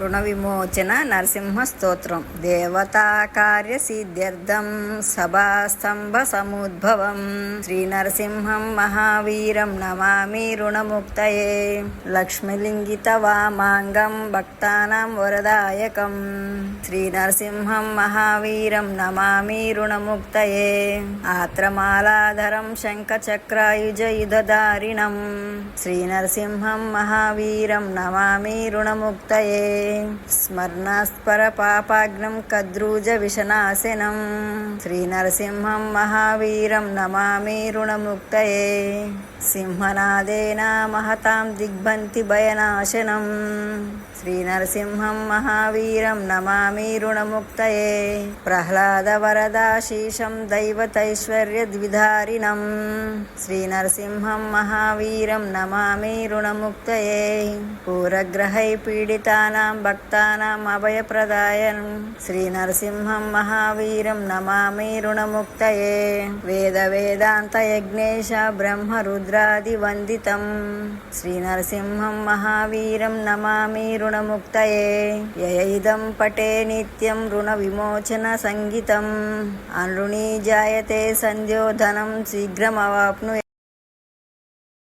రుణ విమోచన నరసింహ స్తోత్రం. దేవతా కార్య సిద్ధ్యర్థం సభాస్తంభ సముద్భవం. శ్రీ నరసింహం మహావీరం నమామి రుణముక్తయే. లక్ష్మిలింగిత వామాంగం భక్తానాం వరదాయకం. శ్రీ నరసింహం మహావీరం నమామి రుణముక్తయే. ఆత్రమాలాధరం శంఖచక్రాయుజయుధదారిణం. శ్రీ నరసింహం మహావీరం నమామి రుణముక్తయే. స్మరణాస్పర పాపాగ్నం కద్రూజ విషనాశనం శ్రీ నరసింహం మహావీరం నమామి రుణముక్తయే సింహనాదేన మహతాం దిగ్భంతి భయనాశనం శ్రీ నరసింహం మహావీరం నమామి రుణముక్తయే ప్రహ్లాద వరదాశీషం దైవతైశ్వర్య ద్విధారిణం శ్రీ నరసింహం మహావీరం నమామి రుణముక్తయే పూరగ్రహై పీడితానాం భక్తానాం అభయప్రదాయం. శ్రీ నరసింహం మహావీరం నమామి రుణముక్తయే. వేద వేదాంత యజ్ఞేశ బ్రహ్మ రుద్రాది వందితం. శ్రీ నరసింహం మహావీరం నమామి రుణముక్తయే. యయైదం పటే నిత్యం రుణ విమోచన సంగీతం. అనృణీ జాయతే సంధ్యోధనం శీఘ్రమవాప్ను